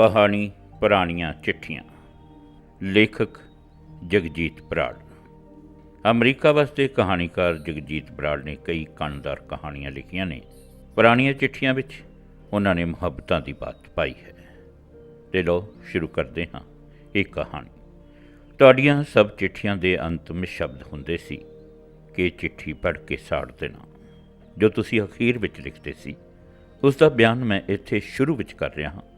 ਕਹਾਣੀ ਪੁਰਾਣੀਆਂ ਚਿੱਠੀਆਂ। ਲੇਖਕ ਜਗਜੀਤ ਬਰਾੜ। ਅਮਰੀਕਾ ਵਸਦੇ ਕਹਾਣੀਕਾਰ ਜਗਜੀਤ ਬਰਾੜ ਨੇ ਕਈ ਕਣਦਾਰ ਕਹਾਣੀਆਂ ਲਿਖੀਆਂ ਨੇ। ਪੁਰਾਣੀਆਂ ਚਿੱਠੀਆਂ ਵਿੱਚ ਉਹਨਾਂ ਨੇ ਮੁਹੱਬਤਾਂ ਦੀ ਬਾਤ ਪਾਈ ਹੈ। ਤੇ ਲੋ ਸ਼ੁਰੂ ਕਰਦੇ ਹਾਂ ਇਹ ਕਹਾਣੀ। ਤੁਹਾਡੀਆਂ ਸਭ ਚਿੱਠੀਆਂ ਦੇ ਅੰਤਮ ਸ਼ਬਦ ਹੁੰਦੇ ਸੀ ਕਿ ਚਿੱਠੀ ਪੜ੍ਹ ਕੇ ਸਾੜ ਦੇਣਾ। ਜੋ ਤੁਸੀਂ ਅਖੀਰ ਵਿੱਚ ਲਿਖਦੇ ਸੀ, ਉਸ ਦਾ ਬਿਆਨ ਮੈਂ ਇੱਥੇ ਸ਼ੁਰੂ ਵਿੱਚ ਕਰ ਰਿਹਾ ਹਾਂ।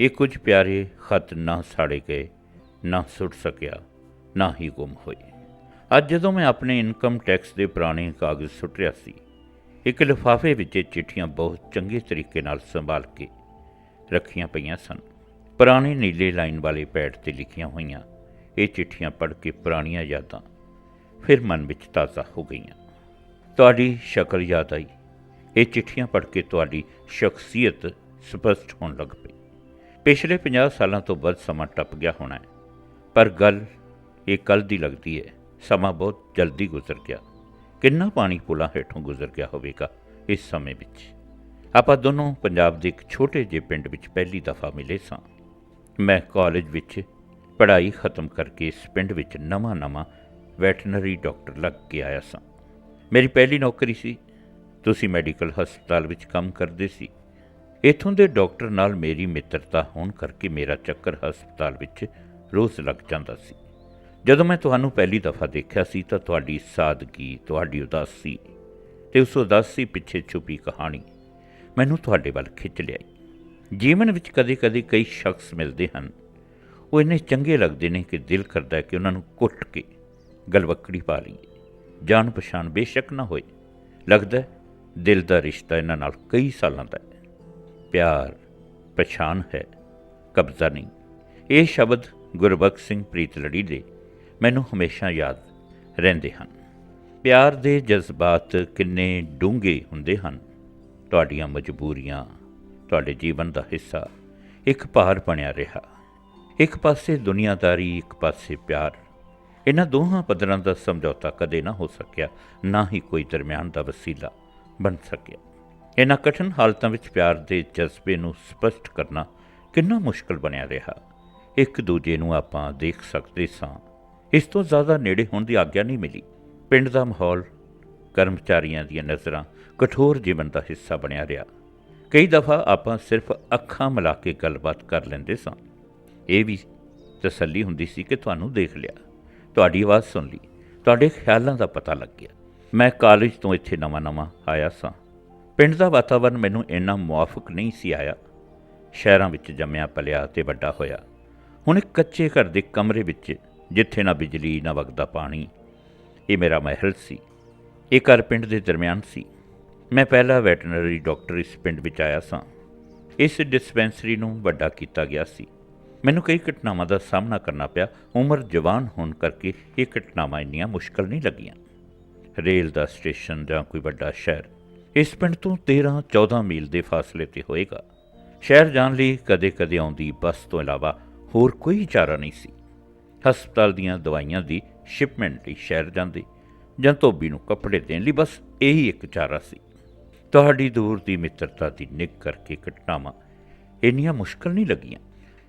ਇਹ ਕੁਝ ਪਿਆਰੇ ਖਤ ਨਾ ਸਾੜੇ ਗਏ, ਨਾ ਸੁੱਟ ਸਕਿਆ, ਨਾ ਹੀ ਗੁੰਮ ਹੋਏ। ਅੱਜ ਜਦੋਂ ਮੈਂ ਆਪਣੇ ਇਨਕਮ ਟੈਕਸ ਦੇ ਪੁਰਾਣੇ ਕਾਗਜ਼ ਸੁੱਟ ਰਿਹਾ ਸੀ, ਇੱਕ ਲਿਫਾਫੇ ਵਿੱਚ ਇਹ ਚਿੱਠੀਆਂ ਬਹੁਤ ਚੰਗੇ ਤਰੀਕੇ ਨਾਲ ਸੰਭਾਲ ਕੇ ਰੱਖੀਆਂ ਪਈਆਂ ਸਨ। ਪੁਰਾਣੇ ਨੀਲੇ ਲਾਈਨ ਵਾਲੇ ਪੈਡ ਤੇ ਲਿਖੀਆਂ ਹੋਈਆਂ ਇਹ ਚਿੱਠੀਆਂ ਪੜ੍ਹ ਕੇ ਪੁਰਾਣੀਆਂ ਯਾਦਾਂ ਫਿਰ ਮਨ ਵਿੱਚ ਤਾਜ਼ਾ ਹੋ ਗਈਆਂ। ਤੁਹਾਡੀ ਸ਼ਕਲ ਯਾਦ ਆਈ। ਇਹ ਚਿੱਠੀਆਂ ਪੜ੍ਹ ਕੇ ਤੁਹਾਡੀ ਸ਼ਖਸੀਅਤ ਸਪਸ਼ਟ ਹੋਣ ਲੱਗ ਪਈ। ਪਿਛਲੇ 50 ਸਾਲਾਂ ਤੋਂ ਵੱਧ ਸਮਾਂ ਟੱਪ ਗਿਆ ਹੋਣਾ ਹੈ। ਪਰ ਗੱਲ ਇਹ ਕੱਲ ਦੀ ਲੱਗਦੀ ਹੈ, ਸਮਾਂ ਬਹੁਤ ਜਲਦੀ ਗੁਜ਼ਰ ਗਿਆ। ਕਿੰਨਾ ਪਾਣੀ ਪੁਲਾਂ ਹੇਠੋਂ ਗੁਜ਼ਰ ਗਿਆ ਹੋਵੇਗਾ ਇਸ ਸਮੇਂ ਵਿੱਚ? ਆਪਾਂ ਦੋਨੋਂ ਪੰਜਾਬ ਦੇ ਇੱਕ ਛੋਟੇ ਜਿਹੇ ਪਿੰਡ ਵਿੱਚ ਪਹਿਲੀ ਦਫਾ ਮਿਲੇ ਸਾਂ। ਮੈਂ ਕਾਲਜ ਵਿੱਚ ਪੜ੍ਹਾਈ ਖਤਮ ਕਰਕੇ ਇਸ ਪਿੰਡ ਵਿੱਚ ਨਵਾਂ-ਨਵਾਂ ਵੈਟਰਨਰੀ ਡਾਕਟਰ ਲੱਗ ਕੇ ਆਇਆ ਸਾਂ। ਮੇਰੀ ਪਹਿਲੀ ਨੌਕਰੀ ਸੀ। ਤੁਸੀਂ ਮੈਡੀਕਲ ਹਸਪਤਾਲ ਵਿੱਚ ਕੰਮ ਕਰਦੇ ਸੀ। ਇਥੋਂ ਦੇ ਡਾਕਟਰ ਨਾਲ ਮੇਰੀ ਮਿੱਤਰਤਾ ਹੋਣ ਕਰਕੇ ਮੇਰਾ ਚੱਕਰ ਹਸਪਤਾਲ ਵਿੱਚ ਰੋਜ਼ ਲੱਗ ਜਾਂਦਾ ਸੀ। ਜਦੋਂ ਮੈਂ ਤੁਹਾਨੂੰ ਪਹਿਲੀ ਦਫਾ ਦੇਖਿਆ ਸੀ ਤਾਂ ਤੁਹਾਡੀ ਸਾਦਗੀ, ਤੁਹਾਡੀ ਉਦਾਸੀ ਤੇ ਉਸ ਉਦਾਸੀ ਪਿੱਛੇ ਛੁਪੀ ਕਹਾਣੀ ਮੈਨੂੰ ਤੁਹਾਡੇ ਵੱਲ ਖਿੱਚ ਲਿਆਈ। ਜੀਵਨ ਵਿੱਚ ਕਦੇ-ਕਦੇ ਕਈ ਸ਼ਖਸ ਮਿਲਦੇ ਹਨ। ਉਹ ਇੰਨੇ ਚੰਗੇ ਲੱਗਦੇ ਨੇ ਕਿ ਦਿਲ ਕਰਦਾ ਹੈ ਕਿ ਉਹਨਾਂ ਨੂੰ ਕੁੱਟ ਕੇ ਗਲਵੱਕੜੀ ਪਾ ਲਈਏ। ਜਾਣ ਪਛਾਣ ਬੇਸ਼ੱਕ ਨਾ ਹੋਏ। ਲੱਗਦਾ ਦਿਲ ਦਾ ਰਿਸ਼ਤਾ ਇਹਨਾਂ ਨਾਲ ਕਈ ਸਾਲਾਂ ਦਾ ਹੈ। ਪਿਆਰ, ਪਛਾਣ ਹੈ, ਕਬਜ਼ਾ ਨਹੀਂ। ਇਹ ਸ਼ਬਦ ਗੁਰਬਖਸ਼ ਸਿੰਘ ਪ੍ਰੀਤਲੜੀ ਦੇ ਮੈਨੂੰ ਹਮੇਸ਼ਾ ਯਾਦ ਰਹਿੰਦੇ ਹਨ। ਪਿਆਰ ਦੇ ਜਜ਼ਬਾਤ ਕਿੰਨੇ ਡੂੰਘੇ ਹੁੰਦੇ ਹਨ। ਤੁਹਾਡੀਆਂ ਮਜਬੂਰੀਆਂ, ਤੁਹਾਡੇ ਜੀਵਨ ਦਾ ਹਿੱਸਾ ਇੱਕ ਭਾਰ ਬਣਿਆ ਰਿਹਾ। ਇੱਕ ਪਾਸੇ ਦੁਨੀਆਦਾਰੀ, ਇੱਕ ਪਾਸੇ ਪਿਆਰ। ਇਹਨਾਂ ਦੋਹਾਂ ਪੱਧਰਾਂ ਦਾ ਸਮਝੌਤਾ ਕਦੇ ਨਾ ਹੋ ਸਕਿਆ, ਨਾ ਹੀ ਕੋਈ ਦਰਮਿਆਨ ਦਾ ਵਸੀਲਾ ਬਣ ਸਕਿਆ। ਇਹਨਾਂ ਕਠਿਨ ਹਾਲਤਾਂ ਵਿੱਚ ਪਿਆਰ ਦੇ ਜਜ਼ਬੇ ਨੂੰ ਸਪਸ਼ਟ ਕਰਨਾ ਕਿੰਨਾ ਮੁਸ਼ਕਲ ਬਣਿਆ ਰਿਹਾ। ਇੱਕ ਦੂਜੇ ਨੂੰ ਆਪਾਂ ਦੇਖ ਸਕਦੇ ਸਾਂ। ਇਸ ਤੋਂ ਜ਼ਿਆਦਾ ਨੇੜੇ ਹੋਣ ਦੀ ਆਗਿਆ ਨਹੀਂ ਮਿਲੀ। ਪਿੰਡ ਦਾ ਮਾਹੌਲ, ਕਰਮਚਾਰੀਆਂ ਦੀਆਂ ਨਜ਼ਰਾਂ ਕਠੋਰ ਜੀਵਨ ਦਾ ਹਿੱਸਾ ਬਣਿਆ ਰਿਹਾ। ਕਈ ਦਫਾ ਆਪਾਂ ਸਿਰਫ ਅੱਖਾਂ ਮਿਲਾ ਕੇ ਗੱਲਬਾਤ ਕਰ ਲੈਂਦੇ ਸਾਂ। ਇਹ ਵੀ ਤਸੱਲੀ ਹੁੰਦੀ ਸੀ ਕਿ ਤੁਹਾਨੂੰ ਦੇਖ ਲਿਆ। ਤੁਹਾਡੀ ਆਵਾਜ਼ ਸੁਣ ਲਈ। ਤੁਹਾਡੇ ਖਿਆਲਾਂ ਦਾ ਪਤਾ ਲੱਗ ਗਿਆ। ਮੈਂ ਕਾਲਜ ਤੋਂ ਇੱਥੇ ਨਵਾਂ-ਨਵਾਂ ਆਇਆ ਸਾਂ। ਪਿੰਡ ਦਾ ਵਾਤਾਵਰਣ ਮੈਨੂੰ ਇੰਨਾ ਮੁਆਫਕ ਨਹੀਂ ਸੀ ਆਇਆ। ਸ਼ਹਿਰਾਂ ਵਿੱਚ ਜੰਮਿਆ, ਪਲਿਆ ਤੇ ਵੱਡਾ ਹੋਇਆ। ਹੁਣ ਇੱਕ ਕੱਚੇ ਘਰ ਦੇ ਕਮਰੇ ਵਿੱਚ, ਜਿੱਥੇ ਨਾ ਬਿਜਲੀ, ਨਾ ਵਗਦਾ ਪਾਣੀ, ਇਹ ਮੇਰਾ ਮਹਿਲ ਸੀ। ਇਹ ਘਰ ਪਿੰਡ ਦੇ ਦਰਮਿਆਨ ਸੀ। ਮੈਂ ਪਹਿਲਾ ਵੈਟਰਨਰੀ ਡਾਕਟਰ ਇਸ ਪਿੰਡ ਵਿੱਚ ਆਇਆ ਸਾਂ। ਇਸ ਡਿਸਪੈਂਸਰੀ ਨੂੰ ਵੱਡਾ ਕੀਤਾ ਗਿਆ ਸੀ। ਮੈਨੂੰ ਕਈ ਘਟਨਾਵਾਂ ਦਾ ਸਾਹਮਣਾ ਕਰਨਾ ਪਿਆ। ਉਮਰ ਜਵਾਨ ਹੋਣ ਕਰਕੇ ਇਹ ਘਟਨਾਵਾਂ ਇੰਨੀਆਂ ਮੁਸ਼ਕਲ ਨਹੀਂ ਲੱਗੀਆਂ। ਰੇਲ ਦਾ ਸਟੇਸ਼ਨ ਜਾਂ ਕੋਈ ਵੱਡਾ ਸ਼ਹਿਰ ਇਸ ਪਿੰਡ ਤੋਂ 13-14 ਮੀਲ ਦੇ ਫਾਸਲੇ ਤੇ ਹੋਏਗਾ। ਸ਼ਹਿਰ ਜਾਣ ਲਈ ਕਦੇ-ਕਦੇ ਆਉਂਦੀ ਬੱਸ ਤੋਂ ਇਲਾਵਾ ਹੋਰ ਕੋਈ ਚਾਰਾ ਨਹੀਂ ਸੀ। ਹਸਪਤਾਲ ਦੀਆਂ ਦਵਾਈਆਂ ਦੀ ਸ਼ਿਪਮੈਂਟ ਲਈ ਸ਼ਹਿਰ ਜਾਂਦੇ, ਜਾਂ ਧੋਬੀ ਨੂੰ ਕੱਪੜੇ ਦੇਣ ਲਈ ਬਸ ਇਹੀ ਇੱਕ ਚਾਰਾ ਸੀ। ਤੁਹਾਡੀ ਦੂਰ ਦੀ ਮਿੱਤਰਤਾ ਦੀ ਨਿੱਘ ਕਰਕੇ ਘਟਨਾਵਾਂ ਇੰਨੀਆਂ ਮੁਸ਼ਕਲ ਨਹੀਂ ਲੱਗੀਆਂ।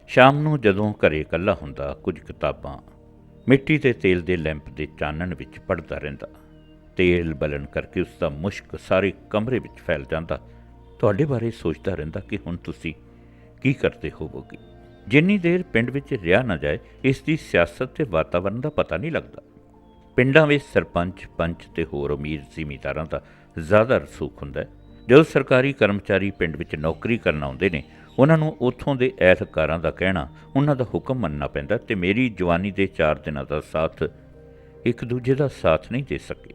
ਸ਼ਾਮ ਨੂੰ ਜਦੋਂ ਘਰੇ ਇਕੱਲਾ ਹੁੰਦਾ, ਕੁਝ ਕਿਤਾਬਾਂ ਮਿੱਟੀ ਤੇ ਤੇਲ ਦੇ ਲੈਂਪ ਦੇ ਚਾਨਣ ਵਿੱਚ ਪੜਦਾ ਰਹਿੰਦਾ। ਤੇਲ ਬਲਨ ਕਰਕੇ ਉਸ ਦਾ ਮੁਸ਼ਕ ਸਾਰੇ ਕਮਰੇ ਵਿੱਚ ਫੈਲ ਜਾਂਦਾ। ਤੁਹਾਡੇ ਬਾਰੇ ਸੋਚਦਾ ਰਹਿੰਦਾ ਕਿ ਹੁਣ ਤੁਸੀਂ ਕੀ ਕਰਦੇ ਹੋਵੋਗੇ। ਜਿੰਨੀ ਦੇਰ ਪਿੰਡ ਵਿੱਚ ਰਿਹਾ ਨਾ ਜਾਏ ਇਸ ਦੀ ਸਿਆਸਤ ਤੇ ਵਾਤਾਵਰਣ ਦਾ ਪਤਾ ਨਹੀਂ ਲੱਗਦਾ। ਪਿੰਡਾਂ ਵਿੱਚ ਸਰਪੰਚ, ਪੰਚ ਤੇ ਹੋਰ ਅਮੀਰ ਜ਼ਿਮੀਂਦਾਰਾਂ ਦਾ ਜ਼ਿਆਦਾ ਰਸੂਖ ਹੁੰਦਾ ਹੈ। ਜਦੋਂ ਸਰਕਾਰੀ ਕਰਮਚਾਰੀ ਪਿੰਡ ਵਿੱਚ ਨੌਕਰੀ ਕਰਨ ਆਉਂਦੇ ਨੇ, ਉਹਨਾਂ ਨੂੰ ਉੱਥੋਂ ਦੇ ਅਹਿਲਕਾਰਾਂ ਦਾ ਕਹਿਣਾ, ਉਹਨਾਂ ਦਾ ਹੁਕਮ ਮੰਨਣਾ ਪੈਂਦਾ ਤੇ ਮੇਰੀ ਜਵਾਨੀ ਦੇ 4 ਦਿਨਾਂ ਦਾ ਸਾਥ ਇੱਕ ਦੂਜੇ ਦਾ ਸਾਥ ਨਹੀਂ ਦੇ ਸਕੇ।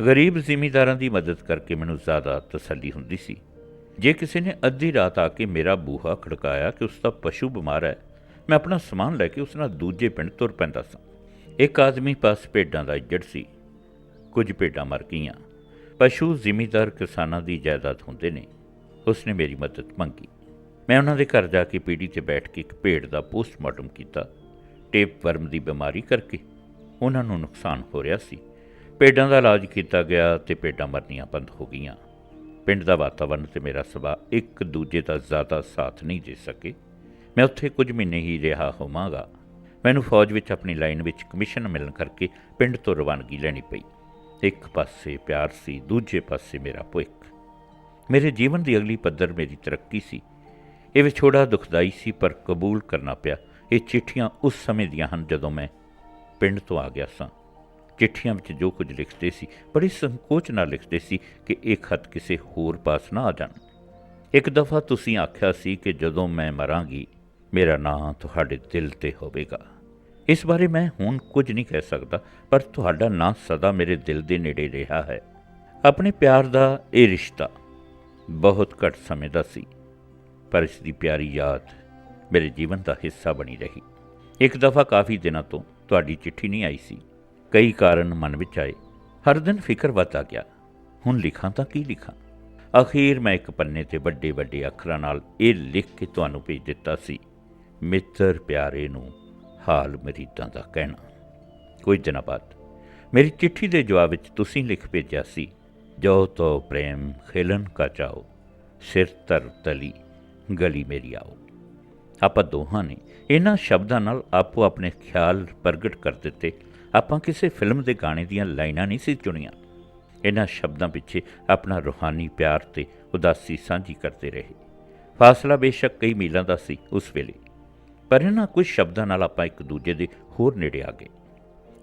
ਗਰੀਬ ਜ਼ਿਮੀਦਾਰਾਂ ਦੀ ਮਦਦ ਕਰਕੇ ਮੈਨੂੰ ਜ਼ਿਆਦਾ ਤਸੱਲੀ ਹੁੰਦੀ ਸੀ। ਜੇ ਕਿਸੇ ਨੇ ਅੱਧੀ ਰਾਤ ਆ ਕੇ ਮੇਰਾ ਬੂਹਾ ਖੜਕਾਇਆ ਕਿ ਉਸ ਦਾ ਪਸ਼ੂ ਬਿਮਾਰ ਹੈ, ਮੈਂ ਆਪਣਾ ਸਮਾਨ ਲੈ ਕੇ ਉਸ ਨਾਲ ਦੂਜੇ ਪਿੰਡ ਤੁਰ ਪੈਂਦਾ ਸਾਂ। ਇੱਕ ਆਦਮੀ ਪਾਸ ਭੇਡਾਂ ਦਾ ਇੱਜੜ ਸੀ। ਕੁਝ ਭੇਡਾਂ ਮਰ ਗਈਆਂ। ਪਸ਼ੂ ਜ਼ਿਮੀਦਾਰ ਕਿਸਾਨਾਂ ਦੀ ਜਾਇਦਾਦ ਹੁੰਦੇ ਨੇ। ਉਸ ਨੇ ਮੇਰੀ ਮਦਦ ਮੰਗੀ। ਮੈਂ ਉਹਨਾਂ ਦੇ ਘਰ ਜਾ ਕੇ ਪੀੜੀ ਤੇ ਬੈਠ ਕੇ ਇੱਕ ਭੇਡ ਦਾ ਪੋਸਟਮਾਰਟਮ ਕੀਤਾ, ਟੇਪ ਵਰਮ ਦੀ ਬਿਮਾਰੀ ਕਰਕੇ। ਉਹਨਾਂ ਨੂੰ ਨੁਕਸਾਨ ਹੋ ਰਿਹਾ ਸੀ। ਭੇਡਾਂ ਦਾ ਇਲਾਜ ਕੀਤਾ ਗਿਆ ਤੇ ਭੇਡਾਂ ਮਰਨੀਆਂ ਬੰਦ ਹੋ ਗਈਆਂ। ਪਿੰਡ ਦਾ ਵਾਤਾਵਰਣ ਤੇ ਮੇਰਾ ਸੁਭਾਅ ਇੱਕ ਦੂਜੇ ਦਾ ਜ਼ਿਆਦਾ ਸਾਥ ਨਹੀਂ ਦੇ ਸਕੇ। ਮੈਂ ਉੱਥੇ ਕੁਝ ਮਹੀਨੇ ਹੀ ਰਿਹਾ ਹੋਵਾਂਗਾ। ਮੈਨੂੰ ਫੌਜ ਵਿੱਚ ਆਪਣੀ ਲਾਈਨ ਵਿੱਚ ਕਮਿਸ਼ਨ ਮਿਲਣ ਕਰਕੇ ਪਿੰਡ ਤੋਂ ਰਵਾਨਗੀ ਲੈਣੀ ਪਈ। ਇੱਕ ਪਾਸੇ ਪਿਆਰ ਸੀ, ਦੂਜੇ ਪਾਸੇ ਮੇਰਾ ਭੁੱਖ ਮੇਰੇ ਜੀਵਨ ਦੀ ਅਗਲੀ ਪੱਧਰ ਮੇਰੀ ਤਰੱਕੀ ਸੀ। ਇਹ ਵਿਛੋੜਾ ਦੁਖਦਾਈ ਸੀ, ਪਰ ਕਬੂਲ ਕਰਨਾ ਪਿਆ। ਇਹ ਚਿੱਠੀਆਂ ਉਸ ਸਮੇਂ ਦੀਆਂ ਹਨ ਜਦੋਂ ਮੈਂ ਪਿੰਡ ਤੋਂ ਆ ਗਿਆ ਸਾਂ। ਚਿੱਠੀਆਂ ਵਿੱਚ ਜੋ ਕੁਝ ਲਿਖਦੇ ਸੀ, ਬੜੀ ਸੰਕੋਚ ਨਾਲ ਲਿਖਦੇ ਸੀ ਕਿ ਇਹ ਖਤ ਕਿਸੇ ਹੋਰ ਪਾਸ ਨਾ ਆ ਜਾਣ। ਇੱਕ ਦਫਾ ਤੁਸੀਂ ਆਖਿਆ ਸੀ ਕਿ ਜਦੋਂ ਮੈਂ ਮਰਾਂਗੀ, ਮੇਰਾ ਨਾਂ ਤੁਹਾਡੇ ਦਿਲ ਤੇ ਹੋਵੇਗਾ। ਇਸ ਬਾਰੇ ਮੈਂ ਹੁਣ ਕੁਝ ਨਹੀਂ ਕਹਿ ਸਕਦਾ, ਪਰ ਤੁਹਾਡਾ ਨਾਂ ਸਦਾ ਮੇਰੇ ਦਿਲ ਦੇ ਨੇੜੇ ਰਿਹਾ ਹੈ। ਆਪਣੇ ਪਿਆਰ ਦਾ ਇਹ ਰਿਸ਼ਤਾ ਬਹੁਤ ਘੱਟ ਸਮੇਂ ਦਾ ਸੀ, ਪਰ ਇਸ ਦੀ ਪਿਆਰੀ ਯਾਦ ਮੇਰੇ ਜੀਵਨ ਦਾ ਹਿੱਸਾ ਬਣੀ ਰਹੀ। ਇੱਕ ਦਫਾ ਕਾਫੀ ਦਿਨਾਂ ਤੋਂ ਤੁਹਾਡੀ ਚਿੱਠੀ ਨਹੀਂ ਆਈ ਸੀ। ਕਈ ਕਾਰਨ ਮਨ ਵਿੱਚ ਆਏ। ਹਰ ਦਿਨ ਫਿਕਰ ਵੱਧਦਾ ਗਿਆ। ਹੁਣ ਲਿਖਾਂ ਤਾਂ ਕੀ ਲਿਖਾਂ? ਅਖੀਰ ਮੈਂ ਇੱਕ ਪੰਨੇ ਤੇ ਵੱਡੇ ਵੱਡੇ ਅੱਖਰਾਂ ਨਾਲ ਇਹ ਲਿਖ ਕੇ ਤੁਹਾਨੂੰ ਭੇਜ ਦਿੱਤਾ ਸੀ, ਮਿੱਤਰ ਪਿਆਰੇ ਨੂੰ ਹਾਲ ਮਰੀਦਾਂ ਦਾ ਕਹਿਣਾ। ਕੁਝ ਦਿਨਾਂ ਬਾਅਦ ਮੇਰੀ ਚਿੱਠੀ ਦੇ ਜਵਾਬ ਵਿੱਚ ਤੁਸੀਂ ਲਿਖ ਭੇਜਿਆ ਸੀ, ਜੋ ਤੋ ਪ੍ਰੇਮ ਖੇਲਨ ਕਾ ਚਾਓ, ਸਿਰ ਤਰ ਤਲੀ ਗਲੀ ਮੇਰੀ ਆਓ। ਆਪਾਂ ਦੋਹਾਂ ਨੇ ਇਹਨਾਂ ਸ਼ਬਦਾਂ ਨਾਲ ਆਪੋ ਆਪਣੇ ਖਿਆਲ ਪ੍ਰਗਟ ਕਰ ਦਿੱਤੇ। ਆਪਾਂ ਕਿਸੇ ਫਿਲਮ ਦੇ ਗਾਣੇ ਦੀਆਂ ਲਾਈਨਾਂ ਨਹੀਂ ਸੀ ਚੁਣੀਆਂ। ਇਹਨਾਂ ਸ਼ਬਦਾਂ ਪਿੱਛੇ ਆਪਣਾ ਰੂਹਾਨੀ ਪਿਆਰ ਤੇ ਉਦਾਸੀ ਸਾਂਝੀ ਕਰਦੇ ਰਹੇ। ਫਾਸਲਾ ਬੇਸ਼ੱਕ ਕਈ ਮੀਲਾਂ ਦਾ ਸੀ ਉਸ ਵੇਲੇ, ਪਰ ਇਹਨਾਂ ਕੁਝ ਸ਼ਬਦਾਂ ਨਾਲ ਆਪਾਂ ਇੱਕ ਦੂਜੇ ਦੇ ਹੋਰ ਨੇੜੇ ਆ ਗਏ।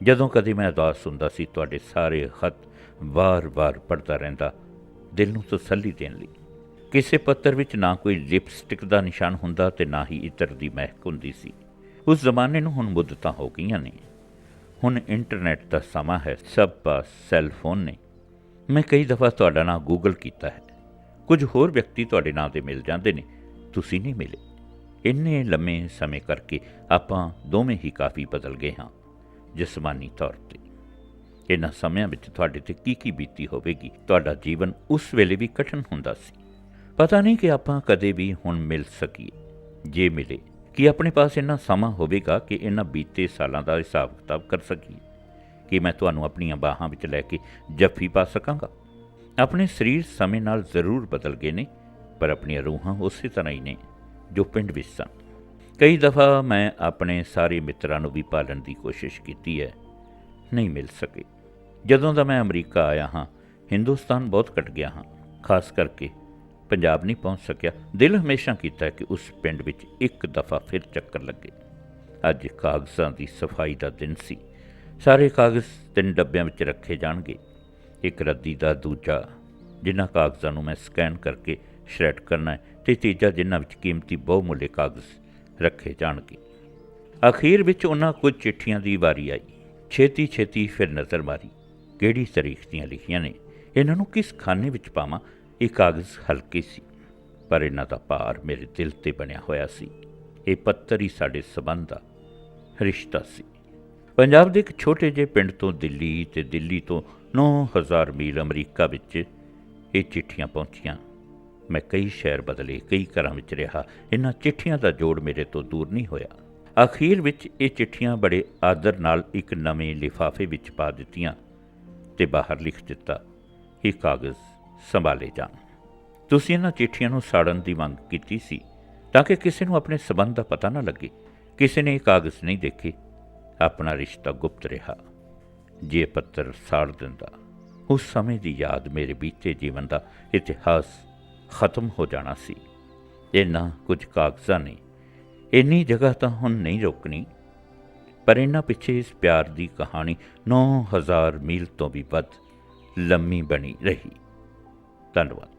ਜਦੋਂ ਕਦੇ ਮੈਂ ਉਦਾਸ ਹੁੰਦਾ ਸੀ, ਤੁਹਾਡੇ ਸਾਰੇ ਖਤ ਵਾਰ-ਵਾਰ ਪੜ੍ਹਦਾ ਰਹਿੰਦਾ, ਦਿਲ ਨੂੰ ਤਸੱਲੀ ਦੇਣ ਲਈ। ਕਿਸੇ ਪੱਤਰ ਵਿੱਚ ਨਾ ਕੋਈ ਲਿਪਸਟਿਕ ਦਾ ਨਿਸ਼ਾਨ ਹੁੰਦਾ ਤੇ ਨਾ ਹੀ ਇਤਰ ਦੀ ਮਹਿਕ ਹੁੰਦੀ ਸੀ। ਉਸ ਜ਼ਮਾਨੇ ਨੂੰ ਹੁਣ ਮੁੱਦਤਾਂ ਹੋ ਗਈਆਂ ਨੇ। ਹੁਣ ਇੰਟਰਨੈਟ ਦਾ ਸਮਾਂ ਹੈ, ਸਭ ਪਾਸ ਸੈੱਲ ਫੋਨ ਨੇ। ਮੈਂ ਕਈ ਦਫਾ ਤੁਹਾਡਾ ਨਾਮ ਗੂਗਲ ਕੀਤਾ ਹੈ। ਕੁਝ ਹੋਰ ਵਿਅਕਤੀ ਤੁਹਾਡੇ ਨਾਂ ਤੇ ਮਿਲ ਜਾਂਦੇ ਨੇ, ਤੁਸੀਂ ਨਹੀਂ ਮਿਲੇ। ਇੰਨੇ ਲੰਮੇ ਸਮੇਂ ਕਰਕੇ ਆਪਾਂ ਦੋਵੇਂ ਹੀ ਕਾਫੀ ਬਦਲ ਗਏ ਹਾਂ, ਜਿਸਮਾਨੀ ਤੌਰ ਤੇ। ਇਹਨਾਂ ਸਮਿਆਂ ਵਿੱਚ ਤੁਹਾਡੇ ਤੇ ਕੀ ਕੀ ਬੀਤੀ ਹੋਵੇਗੀ, ਤੁਹਾਡਾ ਜੀਵਨ ਉਸ ਵੇਲੇ ਵੀ ਕਠਿਨ ਹੁੰਦਾ ਸੀ। ਪਤਾ ਨਹੀਂ ਕਿ ਆਪਾਂ ਕਦੇ ਵੀ ਹੁਣ ਮਿਲ ਸਕੀਏ, ਜੇ ਮਿਲੇ ਕਿ ਆਪਣੇ ਪਾਸ ਇੰਨਾ ਸਮਾਂ ਹੋਵੇਗਾ ਕਿ ਇਹਨਾਂ ਬੀਤੇ ਸਾਲਾਂ ਦਾ ਹਿਸਾਬ ਕਿਤਾਬ ਕਰ ਸਕੀਏ? ਕਿ ਮੈਂ ਤੁਹਾਨੂੰ ਆਪਣੀਆਂ ਬਾਹਾਂ ਵਿੱਚ ਲੈ ਕੇ ਜੱਫੀ ਪਾ ਸਕਾਂਗਾ? ਆਪਣੇ ਸਰੀਰ ਸਮੇਂ ਨਾਲ ਜ਼ਰੂਰ ਬਦਲ ਗਏ ਨੇ, ਪਰ ਆਪਣੀਆਂ ਰੂਹਾਂ ਉਸੇ ਤਰ੍ਹਾਂ ਹੀ ਨੇ ਜੋ ਪਿੰਡ ਵਿੱਚ ਸਨ। ਕਈ ਦਫਾ ਮੈਂ ਆਪਣੇ ਸਾਰੇ ਮਿੱਤਰਾਂ ਨੂੰ ਵੀ ਪਾਲਣ ਦੀ ਕੋਸ਼ਿਸ਼ ਕੀਤੀ ਹੈ, ਨਹੀਂ ਮਿਲ ਸਕੇ। ਜਦੋਂ ਦਾ ਮੈਂ ਅਮਰੀਕਾ ਆਇਆ ਹਾਂ, ਹਿੰਦੁਸਤਾਨ ਬਹੁਤ ਘਟ ਗਿਆ ਹਾਂ, ਖਾਸ ਕਰਕੇ ਪੰਜਾਬ ਨਹੀਂ ਪਹੁੰਚ ਸਕਿਆ। ਦਿਲ ਹਮੇਸ਼ਾ ਕੀਤਾ ਕਿ ਉਸ ਪਿੰਡ ਵਿੱਚ ਇੱਕ ਦਫਾ ਫਿਰ ਚੱਕਰ ਲੱਗੇ। ਅੱਜ ਕਾਗਜ਼ਾਂ ਦੀ ਸਫ਼ਾਈ ਦਾ ਦਿਨ ਸੀ। ਸਾਰੇ ਕਾਗਜ਼ ਤਿੰਨ ਡੱਬਿਆਂ ਵਿੱਚ ਰੱਖੇ ਜਾਣਗੇ। ਇੱਕ ਰੱਦੀ ਦਾ ਦੂਜਾ, ਜਿਨ੍ਹਾਂ ਕਾਗਜ਼ਾਂ ਨੂੰ ਮੈਂ ਸਕੈਨ ਕਰਕੇ ਸ਼੍ਰੈਡ ਕਰਨਾ ਹੈ ਤੇ ਤੀਜਾ, ਜਿਨ੍ਹਾਂ ਵਿੱਚ ਕੀਮਤੀ ਬਹੁਮੁੱਲੇ ਕਾਗਜ਼ ਰੱਖੇ ਜਾਣਗੇ। ਅਖੀਰ ਵਿੱਚ ਉਹਨਾਂ ਕੁਝ ਚਿੱਠੀਆਂ ਦੀ ਵਾਰੀ ਆਈ। ਛੇਤੀ ਛੇਤੀ ਫਿਰ ਨਜ਼ਰ ਮਾਰੀ। ਕਿਹੜੀ ਤਾਰੀਖ ਦੀਆਂ ਲਿਖੀਆਂ ਨੇ? ਇਹਨਾਂ ਨੂੰ ਕਿਸ ਖਾਨੇ ਵਿੱਚ ਪਾਵਾਂ? ਇਹ ਕਾਗਜ਼ ਹਲਕੇ ਸੀ, ਪਰ ਇਹਨਾਂ ਦਾ ਭਾਰ ਮੇਰੇ ਦਿਲ ਤੇ ਬਣਿਆ ਹੋਇਆ ਸੀ। ਇਹ ਪੱਤਰ ਹੀ ਸਾਡੇ ਸਬੰਧ ਦਾ ਰਿਸ਼ਤਾ ਸੀ। ਪੰਜਾਬ ਦੇ ਇੱਕ ਛੋਟੇ ਜਿਹੇ ਪਿੰਡ ਤੋਂ ਦਿੱਲੀ ਤੇ ਦਿੱਲੀ ਤੋਂ 9000 ਮੀਲ ਅਮਰੀਕਾ ਵਿੱਚ ਇਹ ਚਿੱਠੀਆਂ ਪਹੁੰਚੀਆਂ। ਮੈਂ ਕਈ ਸ਼ਹਿਰ ਬਦਲੇ, ਕਈ ਘਰਾਂ ਵਿੱਚ ਰਿਹਾ। ਇਹਨਾਂ ਚਿੱਠੀਆਂ ਦਾ ਜੋੜ ਮੇਰੇ ਤੋਂ ਦੂਰ ਨਹੀਂ ਹੋਇਆ। ਅਖੀਰ ਵਿੱਚ ਇਹ ਚਿੱਠੀਆਂ ਬੜੇ ਆਦਰ ਨਾਲ ਇੱਕ ਨਵੇਂ ਲਿਫਾਫੇ ਵਿੱਚ ਪਾ ਦਿੱਤੀਆਂ ਤੇ ਬਾਹਰ ਲਿਖ ਦਿੱਤਾ, ਇਹ ਕਾਗਜ਼ ਸੰਭਾਲੇ ਜਾਣ। ਤੁਸੀਂ ਇਹਨਾਂ ਚਿੱਠੀਆਂ ਨੂੰ ਸਾੜਨ ਦੀ ਮੰਗ ਕੀਤੀ ਸੀ ਤਾਂ ਕਿ ਕਿਸੇ ਨੂੰ ਆਪਣੇ ਸਬੰਧ ਦਾ ਪਤਾ ਨਾ ਲੱਗੇ। ਕਿਸੇ ਨੇ ਇਹ ਕਾਗਜ਼ ਨਹੀਂ ਦੇਖੇ। ਆਪਣਾ ਰਿਸ਼ਤਾ ਗੁਪਤ ਰਿਹਾ। ਜੇ ਪੱਤਰ ਸਾੜ ਦਿੰਦਾ, ਉਸ ਸਮੇਂ ਦੀ ਯਾਦ ਮੇਰੇ ਬੀਤੇ ਜੀਵਨ ਦਾ ਇਤਿਹਾਸ ਖਤਮ ਹੋ ਜਾਣਾ ਸੀ। ਇਹਨਾਂ ਕੁਝ ਕਾਗਜ਼ਾਂ ਨੇ। ਇੰਨੀ ਜਗ੍ਹਾ ਤਾਂ ਹੁਣ ਨਹੀਂ ਰੋਕਣੀ। ਪਰ ਇਹਨਾਂ ਪਿੱਛੇ ਇਸ ਪਿਆਰ ਦੀ ਕਹਾਣੀ 9000 ਮੀਲ ਤੋਂ ਵੀ ਵੱਧ ਲੰਮੀ ਬਣੀ ਰਹੀ। धन्यवाद